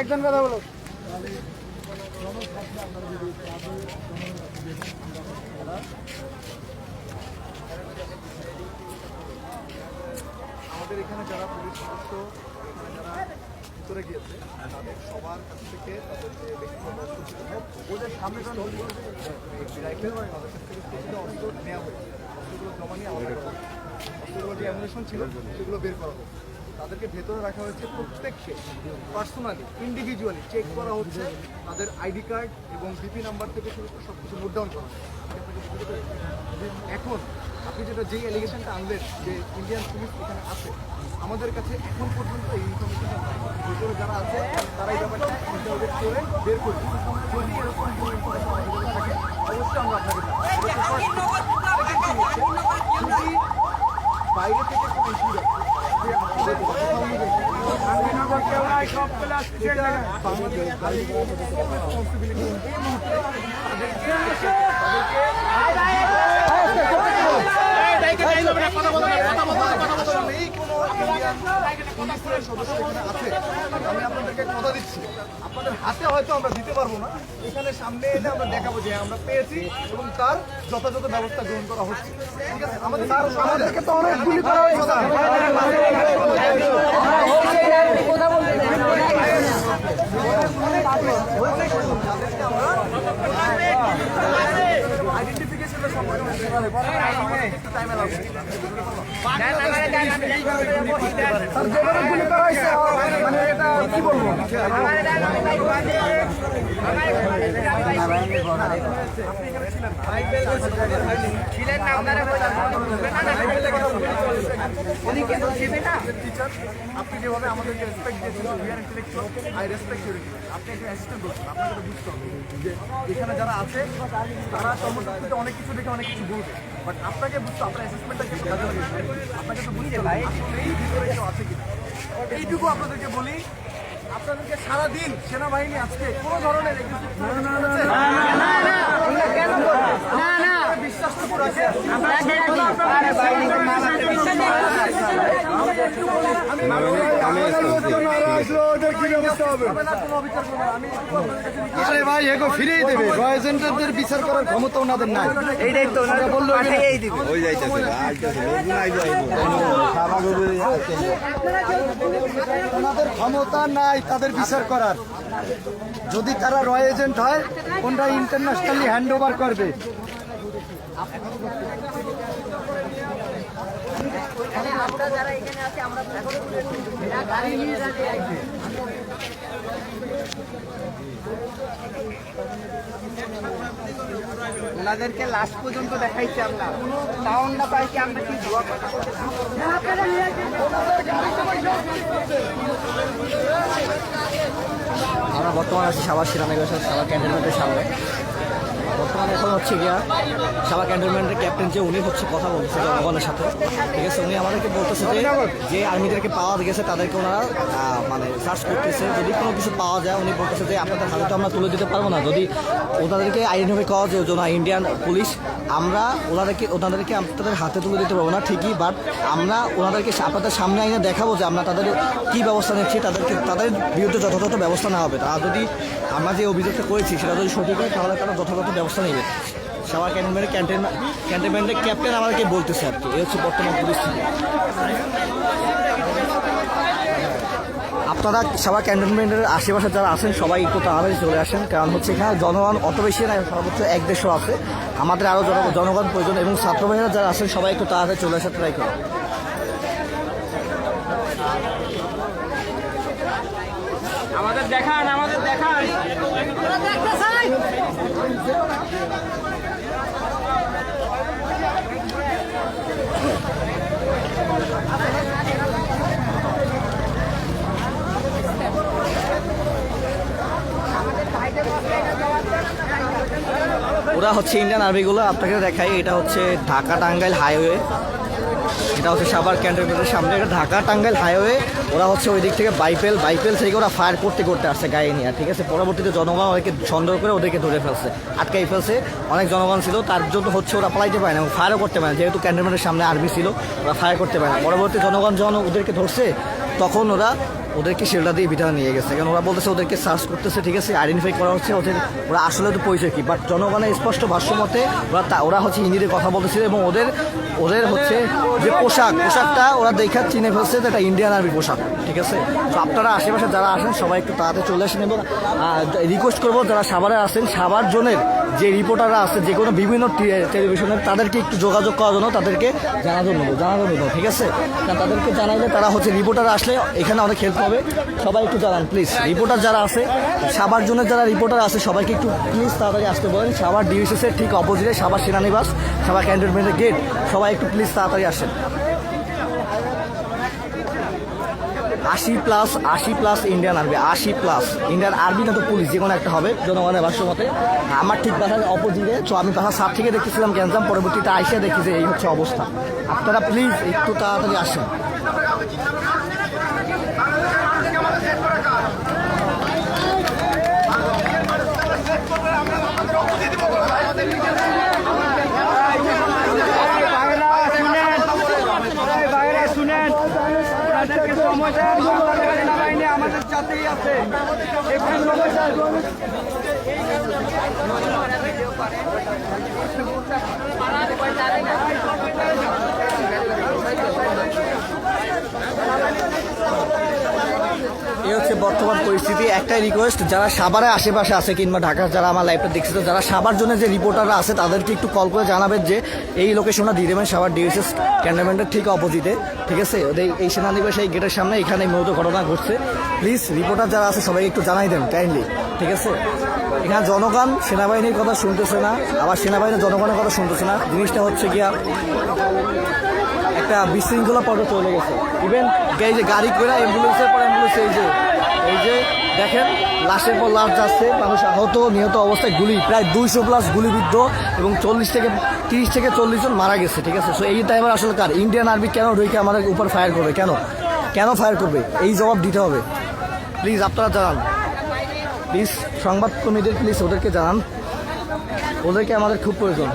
একজন কথা বলো আমাদের এখানে যারা পুলিশ সদস্য এখানে যারা ভিতরে গিয়েছে, তাদের সবার কাছ থেকে তাদের যে ব্যক্তিগত সামনে তাদের কাছ অস্ত্র নেওয়া হয়েছে। অস্ত্রগুলো জমা নিয়ে আমাদের অস্ত্রগুলো যে অ্যামুনেশন ছিল, সেগুলো বের করা হয়েছে। তাদেরকে ভেতরে রাখা হয়েছে প্রত্যেককে পার্সোনালি ইন্ডিভিজুয়ালি চেক করা হচ্ছে তাদের আইডি কার্ড এবং বিপি নাম্বার থেকে শুরু করে সব কিছু নোট ডাউন করা। এখন আপনি যেটা যেই অ্যালিগেশনটা আনলেন যে ইন্ডিয়ান পুলিশ এখানে আছে আমাদের কাছে এখন পর্যন্ত এই ইনফরমেশন ভিতরে যারা আছে তারা এই ব্যাপারটা করে বের করবে যদি এরকম কোনো ইনফরমেশন আমাদের থাকে অবশ্যই আমরা আপনাকে। যদি বাইরে থেকে কোনো ইস্যু যাচ্ছে যে আমাদের কথা অনুযায়ী এটা বাংলাদেশ রেসপন্সিবিলিটি এই মুহূর্তে তাদেরকে তাদেরকে নেই কোনো ইন্ডিয়ান পুলিশের সদস্য এখানে আছে আমি আপনাদেরকে কথা দিচ্ছি আপনাদের হাতে হয়তো আমরা দিতে পারব না এখানে সামনে এলে আমরা দেখাবো যে আমরা পেয়েছি এবং তার যথাযথ ব্যবস্থা গ্রহণ করা হচ্ছে। ঠিক আছে? আমাদের আমাদেরকে তো অনেক গুলি করা আইডেন্টিফিকেশনের টিচার আপনি যেভাবে আমাদেরকে রেসপেক্ট দিয়েছেন আই আপনি আপনাকে বুঝতে হবে এখানে যারা আছে তারা কর্মসূচিতে অনেক কিছু দেখে অনেক কিছু বলবে বাট আপনাকে বুঝতে আপনার অ্যাসেসমেন্টটা আপনাকে তো বুঝতে হবে। আসলে এই ভিতরে কেউ আছে কিনা এইটুকু আপনাদেরকে বলি আপনাদেরকে সারাদিন সেনাবাহিনী আজকে কোনো ধরনের আরে ভাই এগো ফিরেই দেবে রয়েজেন্টারদের বিচার করার ক্ষমতা ওনাদের নাই এইটাই তো ওনারা বলল এই দিবে ওই যাইতেছে ওনাদের ক্ষমতা নাই, তাদের বিচার করার। যদি তারা রয় এজেন্ট হয় কোনটা ইন্টারন্যাশনালি হ্যান্ড ওভার করবে। ওনাদেরকে লাস্ট পর্যন্ত দেখাইছি আমরা। সাউন্ডটা পাইছি, আমরা কি আমরা বর্তমানে আছি সাবার সিরামেগর সাবার ক্যান্টনমেন্টের সামনে। বর্তমানে এখন হচ্ছে গিয়া সাবা ক্যান্টনমেন্টের ক্যাপ্টেন যে, উনি হচ্ছে কথা বলছে জনগণের সাথে। ঠিক আছে, উনি আমাদেরকে বলতেছে যে যে আর্মিদেরকে পাওয়া গেছে, তাদেরকে ওনারা মানে সার্চ করতেছে। যদি কোনো কিছু পাওয়া যায়, উনি বলতেছে যে, আপনাদের হাতে তো আমরা তুলে দিতে পারব না। যদি ওনাদেরকে আইডেন্টিফাই করা যে ওজন ইন্ডিয়ান পুলিশ আমরা ওনাদেরকে ওনাদেরকে তাদের হাতে তুলে দিতে পারব না, ঠিকই বাট আমরা ওনাদেরকে আপনাদের সামনে আইনে দেখাবো যে আমরা তাদের কী ব্যবস্থা নিচ্ছি, তাদেরকে, তাদের বিরুদ্ধে যথাযথ ব্যবস্থা নেওয়া হবে। তারা যদি আমরা যে অভিযোগটা করেছি, সেটা যদি সঠিক হয়, তাহলে তারা যথাযথ ব্যবস্থা নেবে। সবার ক্যান্টনমেন্টের ক্যান্টেন ক্যান্টনমেন্টের ক্যাপ্টেন আমাদেরকে বলতেছে আর কি। এই হচ্ছে বর্তমান পরিস্থিতি। আপনারা সবার ক্যান্টনমেন্টের আশেপাশে যারা আছেন সবাই একটু তাড়াতাড়ি চলে আসেন। কারণ হচ্ছে এখানে জনগণ অত বেশি না সর্বোচ্চ এক দেশও আছে। আমাদের আরও জনগণ প্রয়োজন এবং ছাত্র ভাইয়েরা যারা আছেন সবাই একটু তাড়াতাড়ি চলে আসার ট্রাই করুন। আমাদের দেখান আমাদের দেখান। ওরা হচ্ছে ইন্ডিয়ান আর্মিগুলো আপনাকে দেখাই। এটা হচ্ছে ঢাকা টাঙ্গাইল হাইওয়ে এটা হচ্ছে সাভার ক্যান্টনমেন্টের সামনে। এটা ঢাকা টাঙ্গাইল হাইওয়ে ওরা হচ্ছে ওই দিক থেকে বাইপেল বাইপেল থেকে ওরা ফায়ার করতে করতে আসছে গায়ে নিয়ে। ঠিক আছে? পরবর্তীতে জনগণ ওদেরকে সন্দেহ করে ওদেরকে ধরে ফেলছে, আটকাই ফেলছে। অনেক জনগণ ছিল। তার জন্য হচ্ছে ওরা পালাইতে পারে না এবং ফায়ারও করতে পারে না। যেহেতু ক্যান্টনমেন্টের সামনে আর্মি ছিল, ওরা ফায়ার করতে পারে না। পরবর্তী জনগণ যখন ওদেরকে ধরছে, তখন ওরা ওদেরকে শেল্টার দিয়ে ভিতরে নিয়ে গেছে। কারণ ওরা বলতেছে ওদেরকে সার্চ করতেছে, ঠিক আছে আইডেন্টিফাই করা হচ্ছে, ওদের ওরা আসলে তো পরিচয় কি? বাট জনগণের স্পষ্ট ভাষ্য মতে, ওরা ওরা হচ্ছে হিন্দিতে কথা বলতেছিল এবং ওদের ওদের হচ্ছে যে পোশাক, পোশাকটা ওরা দেখা চিনে ফেলছে যে এটা ইন্ডিয়ান আর্মি পোশাক, ঠিক আছে? তো আপনারা আশেপাশে যারা আসেন, সবাই একটু তাড়াতাড়ি চলে আসেন এবং রিকোয়েস্ট করব যারা সাভারে আসেন সাভার জোনের যে রিপোর্টাররা আছে, যে কোনো বিভিন্ন টি- টেলিভিশনের তাদেরকে একটু যোগাযোগ করার জন্য তাদেরকে জানানো নেব জানানো নেব ঠিক আছে? কারণ তাদেরকে জানাইলে তারা হচ্ছে রিপোর্টার আসলে এখানে অনেক হেল্প হবে সবাই একটু জানান প্লিজ রিপোর্টার যারা আছে, সাবার জন্য যারা রিপোর্টার আছে, সবাইকে একটু প্লিজ তাড়াতাড়ি আসতে বলেন। সাভার ডিভিসিস এর ঠিক অপোজিটে সাবার সেনানিবাস, সাবার ক্যান্টনমেন্টের গেট সবাই একটু প্লিজ তাড়াতাড়ি আসেন। আশি প্লাস আশি প্লাস ইন্ডিয়ান আর্মি আশি প্লাস ইন্ডিয়ান আর্মি না তো পুলিশ যে কোনো একটা হবে, জনগণের ভাষ্য মতে। আমার ঠিক বাসার অপোজিটে তো আমি বাসার সাত থেকে দেখেছিলাম ক্যান্সাম পরবর্তীতে আইসে দেখি যে এই হচ্ছে অবস্থা। আপনারা প্লিজ একটু তাড়াতাড়ি আসেন শুনেন ওনাদেরকে সময় দেন বাংলাদেশ সেনাবাহিনী আমাদের সাথেই আছে একটু সময় দেন। এই হচ্ছে বর্তমান পরিস্থিতি, একটাই রিকোয়েস্ট যারা সাভারের আশেপাশে আছে কিংবা ঢাকার যারা আমার লাইভটা দেখছে, তো যারা সাভার জন্য যে রিপোর্টাররা আছে, তাদেরকে একটু কল করে জানাবেন যে এই লোকেশনটা দিয়ে দেবেন, সাভার ডিএসএস ক্যান্টনমেন্টের ঠিক অপোজিটে ঠিক আছে? ওদের এই সেনানিবাস এই গেটের সামনে এখানে মূলত ঘটনা ঘটছে। প্লিজ রিপোর্টার যারা আছে সবাই একটু জানাই দেন কাইন্ডলি ঠিক আছে? এখানে জনগণ, সেনাবাহিনীর কথা শুনতেছে না, আবার সেনাবাহিনী জনগণের কথা শুনতেছে না। জিনিসটা হচ্ছে গিয়া, একটা বিশৃঙ্খলা পর্ব চলে গেছে। ইভেন এই যে গাড়ি করে অ্যাম্বুলেন্সের পর অ্যাম্বুলেন্স এই যে এই যে দেখেন, লাশের পর লাশ যাচ্ছে, মানুষ আহত, নিহত অবস্থায় গুলি, প্রায় দুইশো প্লাস গুলিবিদ্ধ এবং চল্লিশ থেকে তিরিশ থেকে চল্লিশ জন মারা গেছে, ঠিক আছে? সো এই টাইমের আসলে কার? ইন্ডিয়ান আর্মি কেন ঢুকে আমাদের উপর ফায়ার করবে? কেন? কেন ফায়ার করবে? এই জবাব দিতে হবে। প্লিজ আপনারা জানান। প্লিজ সংবাদ কর্মীদের প্লিজ ওদেরকে জানান। ওদেরকে আমাদের খুব প্রয়োজন।